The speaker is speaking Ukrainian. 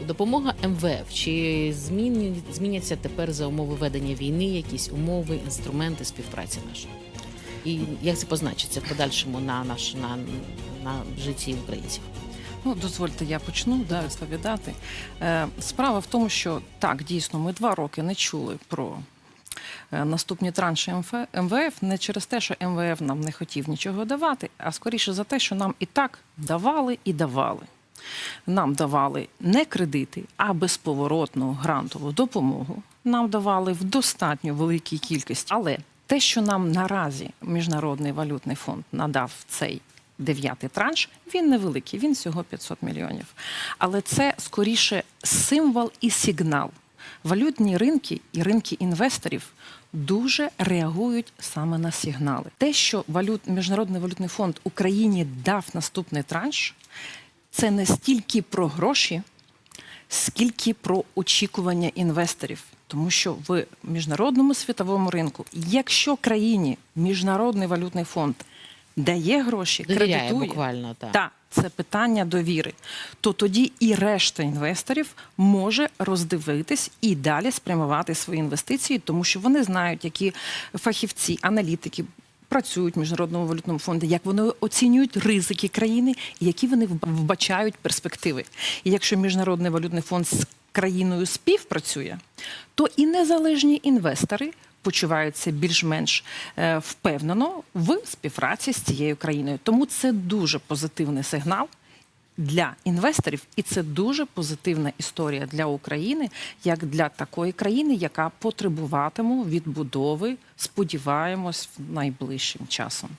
Допомога МВФ чи зміні, зміняться тепер за умови ведення війни якісь умови, інструменти співпраці нашої? І як це позначиться в подальшому на наш на, на житті українців? Ну, дозвольте, я почну да, розповідати. Е, справа в тому, що так, дійсно, ми два роки не чули про е, наступні транші МФ, МВФ не через те, що МВФ нам не хотів нічого давати, а скоріше за те, що нам і так давали і давали. Нам давали не кредити, а безповоротну грантову допомогу. Нам давали в достатньо великій кількості. Але те, що нам наразі Міжнародний валютний фонд надав цей дев'ятий транш, він невеликий, він всього 500 мільйонів. Але це скоріше символ і сигнал. Валютні ринки і ринки інвесторів дуже реагують саме на сигнали. Те, що валют, Міжнародний валютний фонд Україні дав наступний транш, це не стільки про гроші, скільки про очікування інвесторів. Тому що в міжнародному світовому ринку, якщо країні Міжнародний валютний фонд дає гроші, Довіряє кредитує, буквально так. та це питання довіри, то тоді і решта інвесторів може роздивитись і далі спрямувати свої інвестиції, тому що вони знають, які фахівці, аналітики. Працюють в міжнародному валютному фонді, як вони оцінюють ризики країни, і які вони вбачають перспективи. І якщо міжнародний валютний фонд з країною співпрацює, то і незалежні інвестори почуваються більш-менш е, впевнено в співпраці з цією країною. Тому це дуже позитивний сигнал. Для інвесторів, і це дуже позитивна історія для України, як для такої країни, яка потребуватиме відбудови, сподіваємось, найближчим часом.